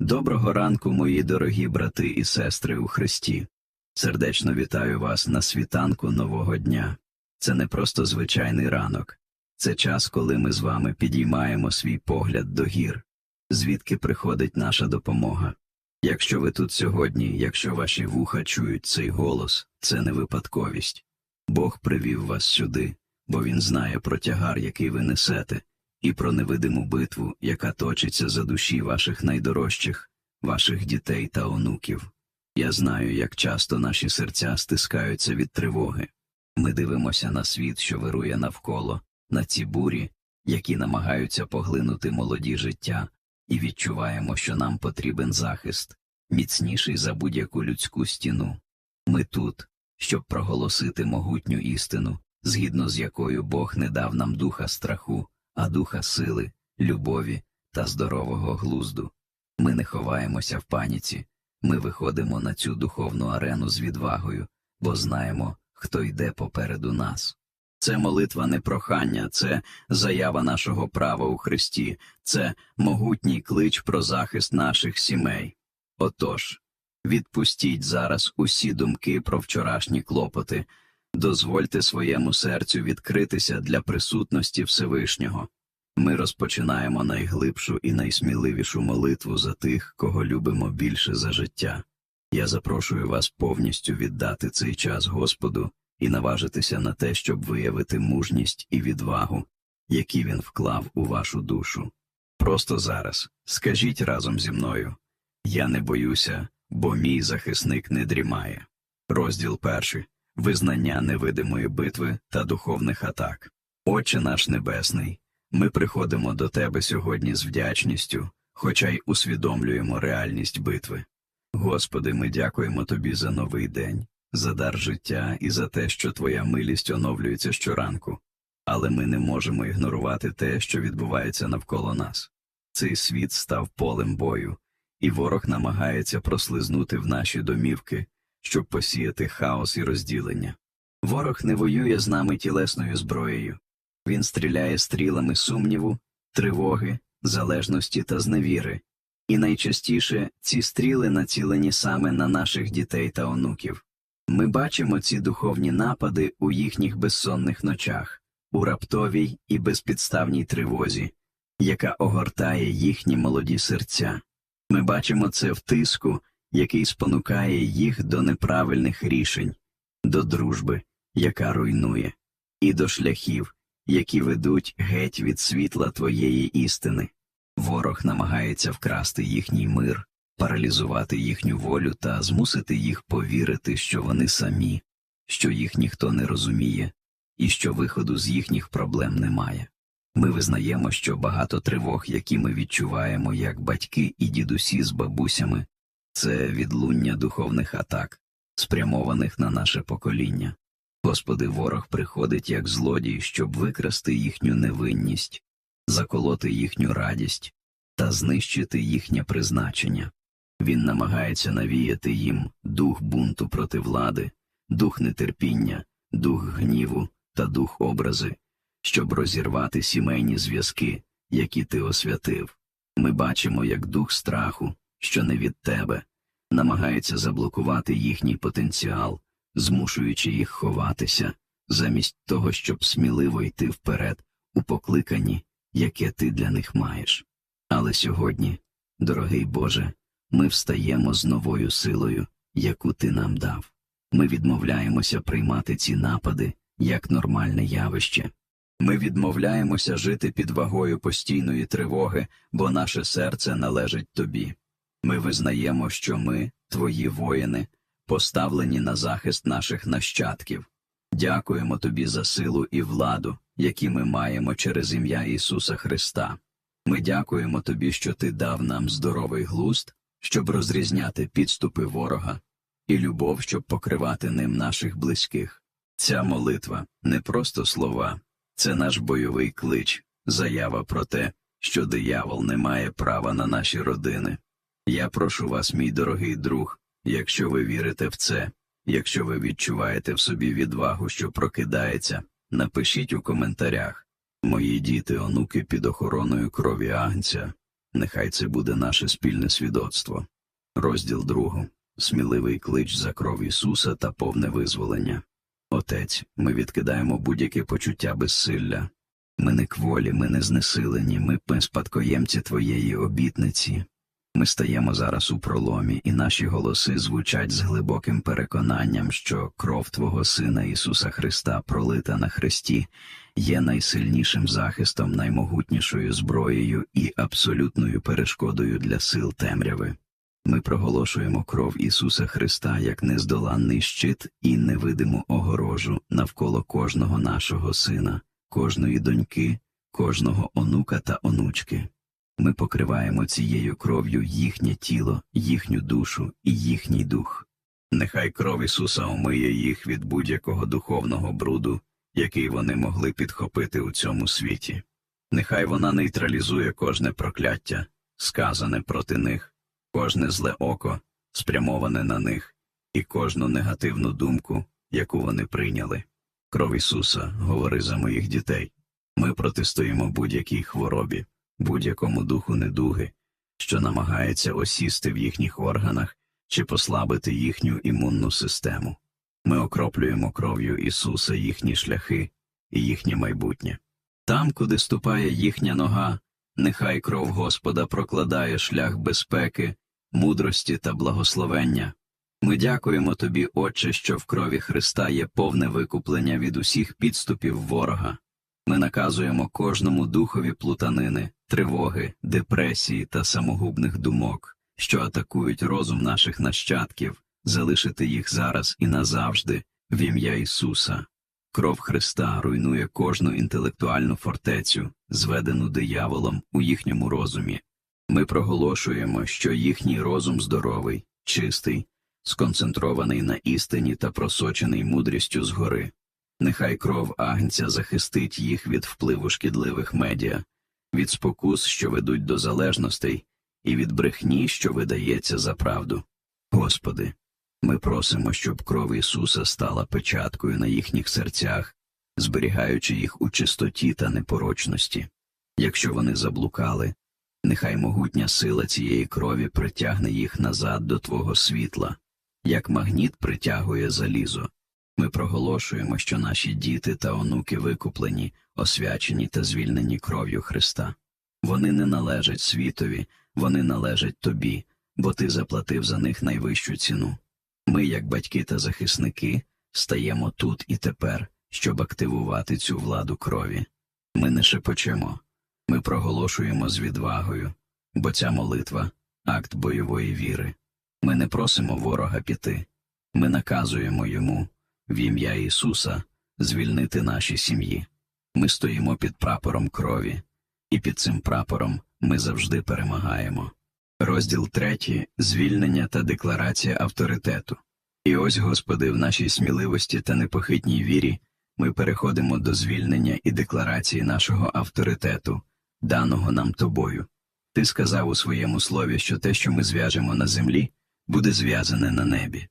Доброго ранку, мої дорогі брати і сестри у Христі. Сердечно вітаю вас на світанку нового дня. Це не просто звичайний ранок, це час, коли ми з вами підіймаємо свій погляд до гір, звідки приходить наша допомога. Якщо ви тут сьогодні, якщо ваші вуха чують цей голос, це не випадковість. Бог привів вас сюди, бо Він знає про тягар, який ви несете, і про невидиму битву, яка точиться за душі ваших найдорожчих, ваших дітей та онуків. Я знаю, як часто наші серця стискаються від тривоги. Ми дивимося на світ, що вирує навколо, на ці бурі, які намагаються поглинути молоді життя, і відчуваємо, що нам потрібен захист, міцніший за будь-яку людську стіну. Ми тут, щоб проголосити могутню істину, згідно з якою Бог не дав нам духа страху, а духа сили, любові та здорового глузду. Ми не ховаємося в паніці, ми виходимо на цю духовну арену з відвагою, бо знаємо, хто йде попереду нас. Це молитва не прохання, це заява нашого права у Христі, це могутній клич про захист наших сімей. Отож, відпустіть зараз усі думки про вчорашні клопоти, дозвольте своєму серцю відкритися для присутності Всевишнього. Ми розпочинаємо найглибшу і найсміливішу молитву за тих, кого любимо більше за життя. Я запрошую вас повністю віддати цей час Господу і наважитися на те, щоб виявити мужність і відвагу, які він вклав у вашу душу. Просто зараз скажіть разом зі мною Я не боюся, бо мій захисник не дрімає. Розділ перший визнання невидимої битви та духовних атак. Отче наш Небесний, ми приходимо до Тебе сьогодні з вдячністю, хоча й усвідомлюємо реальність битви. Господи, ми дякуємо Тобі за новий день, за дар життя і за те, що Твоя милість оновлюється щоранку, але ми не можемо ігнорувати те, що відбувається навколо нас. Цей світ став полем бою, і ворог намагається прослизнути в наші домівки, щоб посіяти хаос і розділення. Ворог не воює з нами тілесною зброєю, він стріляє стрілами сумніву, тривоги, залежності та зневіри, і найчастіше ці стріли націлені саме на наших дітей та онуків. Ми бачимо ці духовні напади у їхніх безсонних ночах, у раптовій і безпідставній тривозі, яка огортає їхні молоді серця. Ми бачимо це в тиску, який спонукає їх до неправильних рішень, до дружби, яка руйнує, і до шляхів, які ведуть геть від світла твоєї істини. Ворог намагається вкрасти їхній мир, паралізувати їхню волю та змусити їх повірити, що вони самі, що їх ніхто не розуміє, і що виходу з їхніх проблем немає. Ми визнаємо, що багато тривог, які ми відчуваємо як батьки і дідусі з бабусями, це відлуння духовних атак, спрямованих на наше покоління. Господи, ворог приходить як злодій, щоб викрасти їхню невинність, заколоти їхню радість та знищити їхнє призначення. Він намагається навіяти їм дух бунту проти влади, дух нетерпіння, дух гніву та дух образи, щоб розірвати сімейні зв'язки, які ти освятив. Ми бачимо, як дух страху, що не від тебе, намагається заблокувати їхній потенціал, змушуючи їх ховатися, замість того, щоб сміливо йти вперед у покликанні, яке ти для них маєш. Але сьогодні, дорогий Боже, ми встаємо з новою силою, яку ти нам дав. Ми відмовляємося приймати ці напади як нормальне явище. Ми відмовляємося жити під вагою постійної тривоги, бо наше серце належить тобі. Ми визнаємо, що ми, твої воїни, поставлені на захист наших нащадків. Дякуємо тобі за силу і владу, які ми маємо через ім'я Ісуса Христа. Ми дякуємо тобі, що ти дав нам здоровий глузд, щоб розрізняти підступи ворога, і любов, щоб покривати ним наших близьких. Ця молитва не просто слова, це наш бойовий клич, заява про те, що диявол не має права на наші родини. Я прошу вас, мій дорогий друг, якщо ви вірите в це, якщо ви відчуваєте в собі відвагу, що прокидається, напишіть у коментарях. Мої діти, онуки під охороною крові Агнця, Нехай це буде наше спільне свідоцтво. Розділ другу. Сміливий клич за кров Ісуса та повне визволення. Отець, ми відкидаємо будь-яке почуття безсилля. Ми не кволі, ми не знесилені, ми спадкоємці Твоєї обітниці. Ми стаємо зараз у проломі, і наші голоси звучать з глибоким переконанням, що кров Твого Сина Ісуса Христа, пролита на хресті, є найсильнішим захистом, наймогутнішою зброєю і абсолютною перешкодою для сил темряви. Ми проголошуємо кров Ісуса Христа як нездоланний щит і невидиму огорожу навколо кожного нашого сина, кожної доньки, кожного онука та онучки. Ми покриваємо цією кров'ю їхнє тіло, їхню душу і їхній дух. Нехай кров Ісуса омиє їх від будь-якого духовного бруду, який вони могли підхопити у цьому світі. Нехай вона нейтралізує кожне прокляття, сказане проти них, кожне зле око, спрямоване на них, і кожну негативну думку, яку вони прийняли. Кров Ісуса говори за моїх дітей. Ми протистоїмо будь-якій хворобі, будь-якому духу недуги, що намагається осісти в їхніх органах чи послабити їхню імунну систему. Ми окроплюємо кров'ю Ісуса їхні шляхи і їхнє майбутнє. Там, куди ступає їхня нога, нехай кров Господа прокладає шлях безпеки, мудрості та благословення. Ми дякуємо Тобі, Отче, що в крові Христа є повне викуплення від усіх підступів ворога. Ми наказуємо кожному духові плутанини, тривоги, депресії та самогубних думок, що атакують розум наших нащадків, залишити їх зараз і назавжди в ім'я Ісуса. Кров Христа руйнує кожну інтелектуальну фортецю, зведену дияволом у їхньому розумі. Ми проголошуємо, що їхній розум здоровий, чистий, сконцентрований на істині та просочений мудрістю згори. Нехай кров Агнця захистить їх від впливу шкідливих медіа, від спокус, що ведуть до залежностей, і від брехні, що видається за правду. Господи, ми просимо, щоб кров Ісуса стала печаткою на їхніх серцях, зберігаючи їх у чистоті та непорочності. Якщо вони заблукали, нехай могутня сила цієї крові притягне їх назад до Твого світла, як магніт притягує залізо. Ми проголошуємо, що наші діти та онуки викуплені, освячені та звільнені кров'ю Христа. Вони не належать світові, вони належать тобі, бо ти заплатив за них найвищу ціну. Ми, як батьки та захисники, стаємо тут і тепер, щоб активувати цю владу крові. Ми не шепочемо, ми проголошуємо з відвагою, бо ця молитва акт бойової віри. Ми не просимо ворога піти, ми наказуємо йому в ім'я Ісуса звільнити наші сім'ї. Ми стоїмо під прапором крові, і під цим прапором ми завжди перемагаємо. Розділ третій звільнення та декларація авторитету. І ось, Господи, в нашій сміливості та непохитній вірі ми переходимо до звільнення і декларації нашого авторитету, даного нам тобою. Ти сказав у своєму слові, що те, що ми зв'яжемо на землі, буде зв'язане на небі.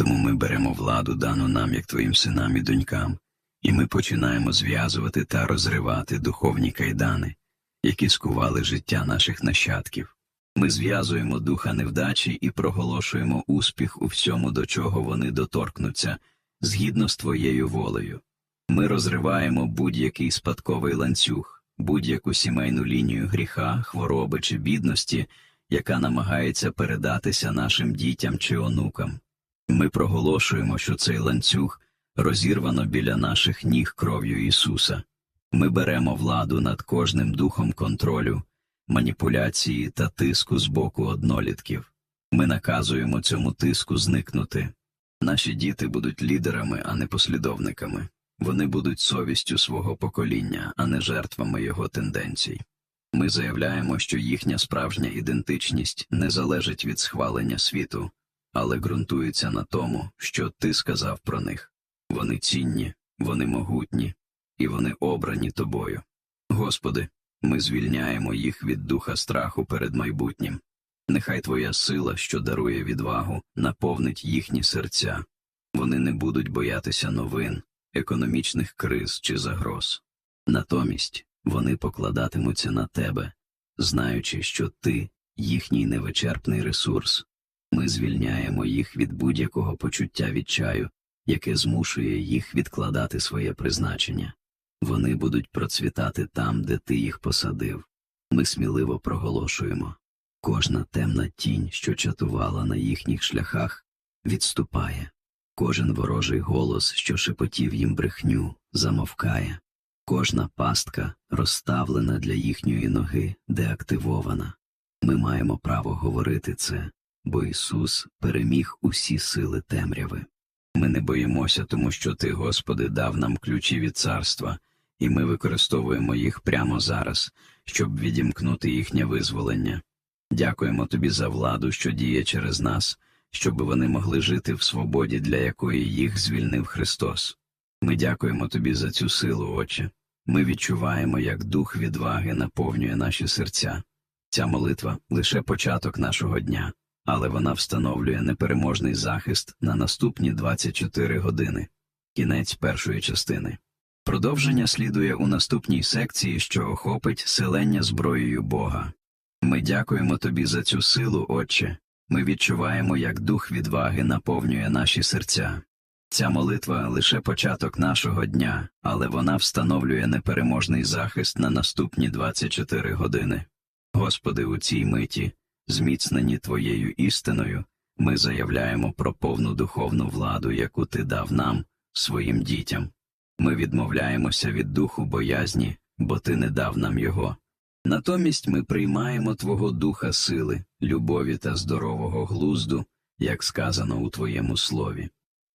Тому ми беремо владу, дану нам, як твоїм синам і донькам, і ми починаємо зв'язувати та розривати духовні кайдани, які скували життя наших нащадків. Ми зв'язуємо духа невдачі і проголошуємо успіх у всьому, до чого вони доторкнуться, згідно з твоєю волею. Ми розриваємо будь-який спадковий ланцюг, будь-яку сімейну лінію гріха, хвороби чи бідності, яка намагається передатися нашим дітям чи онукам. Ми проголошуємо, що цей ланцюг розірвано біля наших ніг кров'ю Ісуса. Ми беремо владу над кожним духом контролю, маніпуляції та тиску з боку однолітків. Ми наказуємо цьому тиску зникнути. Наші діти будуть лідерами, а не послідовниками. Вони будуть совістю свого покоління, а не жертвами його тенденцій. Ми заявляємо, що їхня справжня ідентичність не залежить від схвалення світу, але ґрунтується на тому, що ти сказав про них. Вони цінні, вони могутні, і вони обрані тобою. Господи, ми звільняємо їх від духа страху перед майбутнім. Нехай Твоя сила, що дарує відвагу, наповнить їхні серця. Вони не будуть боятися новин, економічних криз чи загроз. Натомість вони покладатимуться на тебе, знаючи, що ти їхній невичерпний ресурс. Ми звільняємо їх від будь-якого почуття відчаю, яке змушує їх відкладати своє призначення. Вони будуть процвітати там, де ти їх посадив. Ми сміливо проголошуємо. Кожна темна тінь, що чатувала на їхніх шляхах, відступає. Кожен ворожий голос, що шепотів їм брехню, замовкає. Кожна пастка, розставлена для їхньої ноги, деактивована. Ми маємо право говорити це, бо Ісус переміг усі сили темряви. Ми не боїмося, тому що Ти, Господи, дав нам ключі від царства, і ми використовуємо їх прямо зараз, щоб відімкнути їхнє визволення. Дякуємо Тобі за владу, що діє через нас, щоб вони могли жити в свободі, для якої їх звільнив Христос. Ми дякуємо Тобі за цю силу, Отче. Ми відчуваємо, як дух відваги наповнює наші серця. Ця молитва лише початок нашого дня, але вона встановлює непереможний захист на наступні 24 години. Кінець першої частини. Продовження слідує у наступній секції, що охопить селення зброєю Бога. Ми дякуємо тобі за цю силу, Отче. Ми відчуваємо, як дух відваги наповнює наші серця. Ця молитва лише початок нашого дня, але вона встановлює непереможний захист на наступні 24 години. Господи, у цій миті, зміцнені Твоєю істиною, ми заявляємо про повну духовну владу, яку Ти дав нам, своїм дітям. Ми відмовляємося від духу боязні, бо Ти не дав нам його. Натомість ми приймаємо Твого духа сили, любові та здорового глузду, як сказано у Твоєму слові.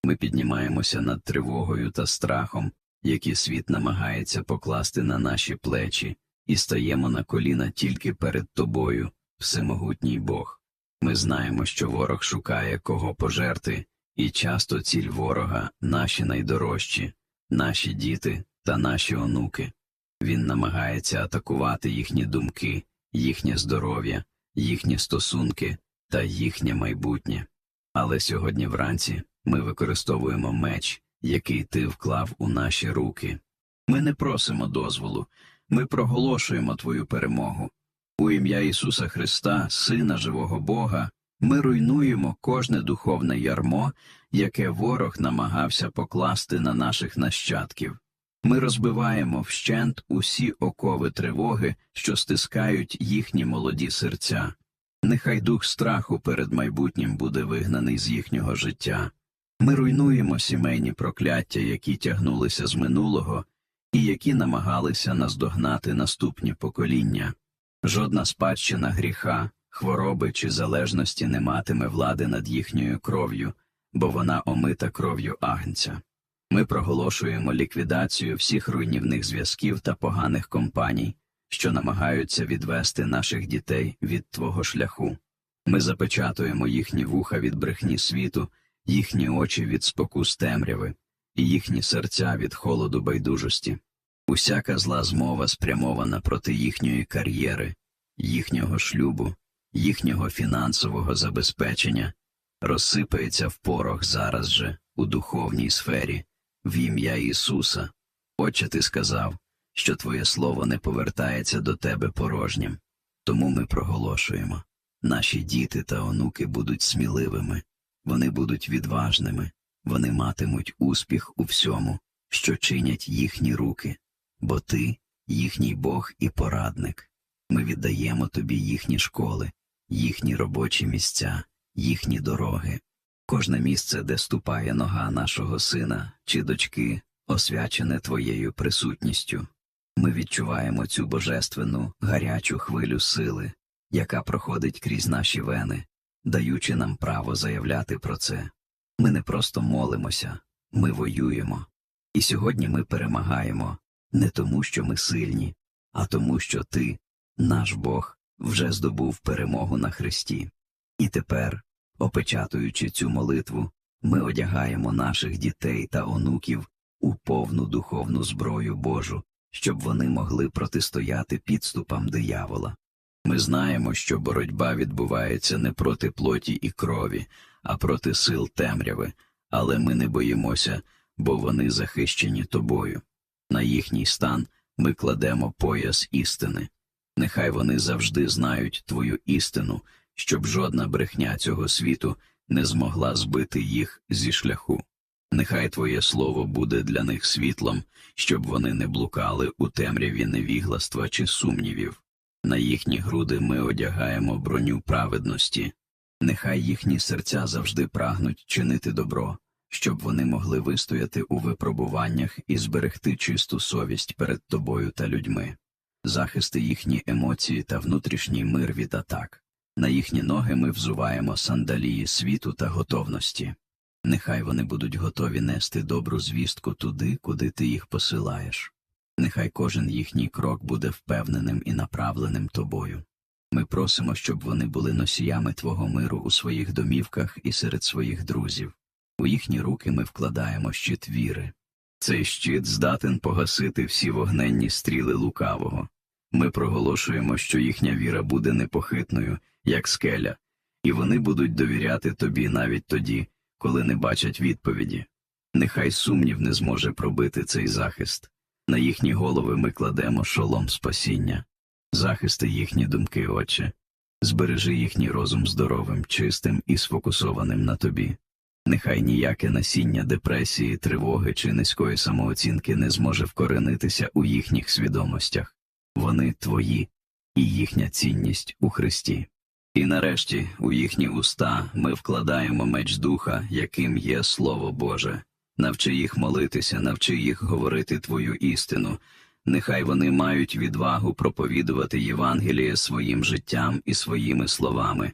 Ми піднімаємося над тривогою та страхом, які світ намагається покласти на наші плечі, і стаємо на коліна тільки перед Тобою, всемогутній Бог. Ми знаємо, що ворог шукає кого пожерти, і часто ціль ворога наші найдорожчі, наші діти та наші онуки. Він намагається атакувати їхні думки, їхнє здоров'я, їхні стосунки та їхнє майбутнє. Але сьогодні вранці ми використовуємо меч, який ти вклав у наші руки. Ми не просимо дозволу, ми проголошуємо Твою перемогу. У ім'я Ісуса Христа, Сина живого Бога, ми руйнуємо кожне духовне ярмо, яке ворог намагався покласти на наших нащадків. Ми розбиваємо вщент усі окови тривоги, що стискають їхні молоді серця. Нехай дух страху перед майбутнім буде вигнаний з їхнього життя. Ми руйнуємо сімейні прокляття, які тягнулися з минулого, і які намагалися наздогнати наступні покоління. Жодна спадщина гріха, хвороби чи залежності не матиме влади над їхньою кров'ю, бо вона омита кров'ю агнця. Ми проголошуємо ліквідацію всіх руйнівних зв'язків та поганих компаній, що намагаються відвести наших дітей від твого шляху. Ми запечатуємо їхні вуха від брехні світу, їхні очі від спокус темряви, і їхні серця від холоду байдужості. Усяка зла змова спрямована проти їхньої кар'єри, їхнього шлюбу, їхнього фінансового забезпечення, розсипається в порох зараз же у духовній сфері, в ім'я Ісуса. Отче, ти сказав, що Твоє Слово не повертається до Тебе порожнім, тому ми проголошуємо. Наші діти та онуки будуть сміливими, вони будуть відважними, вони матимуть успіх у всьому, що чинять їхні руки, бо Ти їхній Бог і порадник. Ми віддаємо Тобі їхні школи, їхні робочі місця, їхні дороги. Кожне місце, де ступає нога нашого сина чи дочки, освячене Твоєю присутністю. Ми відчуваємо цю божественну, гарячу хвилю сили, яка проходить крізь наші вени, даючи нам право заявляти про це. Ми не просто молимося, ми воюємо. І сьогодні ми перемагаємо не тому, що ми сильні, а тому, що Ти, наш Бог, вже здобув перемогу на Христі. І тепер, опечатуючи цю молитву, ми одягаємо наших дітей та онуків у повну духовну зброю Божу, щоб вони могли протистояти підступам диявола. Ми знаємо, що боротьба відбувається не проти плоті і крові, а проти сил темряви, але ми не боїмося, бо вони захищені тобою. На їхній стан ми кладемо пояс істини. Нехай вони завжди знають твою істину, щоб жодна брехня цього світу не змогла збити їх зі шляху. Нехай Твоє слово буде для них світлом, щоб вони не блукали у темряві невігластва чи сумнівів. На їхні груди ми одягаємо броню праведності. Нехай їхні серця завжди прагнуть чинити добро, щоб вони могли вистояти у випробуваннях і зберегти чисту совість перед тобою та людьми. Захисти їхні емоції та внутрішній мир від атак. На їхні ноги ми взуваємо сандалії світу та готовності. Нехай вони будуть готові нести добру звістку туди, куди ти їх посилаєш. Нехай кожен їхній крок буде впевненим і направленим тобою. Ми просимо, щоб вони були носіями Твого миру у своїх домівках і серед своїх друзів. У їхні руки ми вкладаємо щит віри. Цей щит здатен погасити всі вогненні стріли лукавого. Ми проголошуємо, що їхня віра буде непохитною, як скеля, і вони будуть довіряти тобі навіть тоді, коли не бачать відповіді. Нехай сумнів не зможе пробити цей захист. На їхні голови ми кладемо шолом спасіння. Захисти їхні думки, Отче. Збережи їхній розум здоровим, чистим і сфокусованим на тобі. Нехай ніяке насіння депресії, тривоги чи низької самооцінки не зможе вкоренитися у їхніх свідомостях. Вони твої, і їхня цінність у Христі. І нарешті у їхні уста ми вкладаємо меч духа, яким є Слово Боже. Навчи їх молитися, навчи їх говорити Твою істину. Нехай вони мають відвагу проповідувати Євангеліє своїм життям і своїми словами.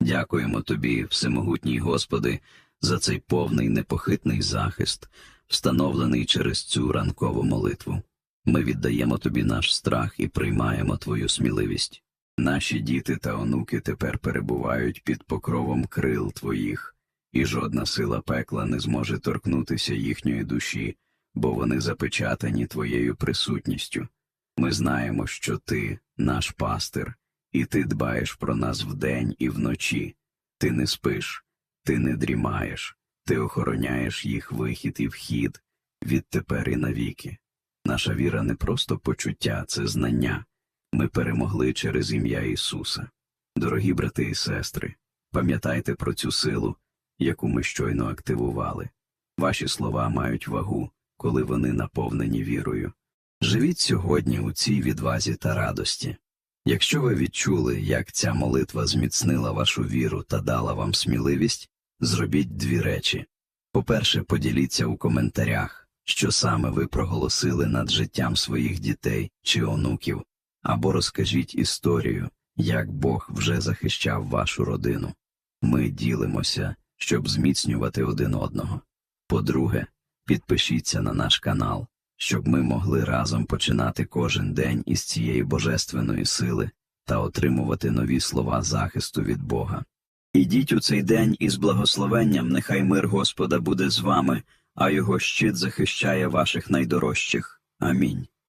Дякуємо Тобі, Всемогутній Господи, за цей повний непохитний захист, встановлений через цю ранкову молитву. Ми віддаємо Тобі наш страх і приймаємо Твою сміливість. Наші діти та онуки тепер перебувають під покровом крил Твоїх, і жодна сила пекла не зможе торкнутися їхньої душі, бо вони запечатані Твоєю присутністю. Ми знаємо, що Ти наш пастир, і Ти дбаєш про нас вдень і вночі. Ти не спиш, ти не дрімаєш, ти охороняєш їх вихід і вхід відтепер і навіки. Наша віра не просто почуття, це знання. Ми перемогли через ім'я Ісуса. Дорогі брати і сестри, пам'ятайте про цю силу, яку ми щойно активували. Ваші слова мають вагу, коли вони наповнені вірою. Живіть сьогодні у цій відвазі та радості. Якщо ви відчули, як ця молитва зміцнила вашу віру та дала вам сміливість, зробіть дві речі. По-перше, поділіться у коментарях, що саме ви проголосили над життям своїх дітей чи онуків, або розкажіть історію, як Бог вже захищав вашу родину. Ми ділимося, щоб зміцнювати один одного. По-друге, підпишіться на наш канал, щоб ми могли разом починати кожен день із цієї божественної сили та отримувати нові слова захисту від Бога. Ідіть у цей день із благословенням, нехай мир Господа буде з вами, а його щит захищає ваших найдорожчих. Амінь.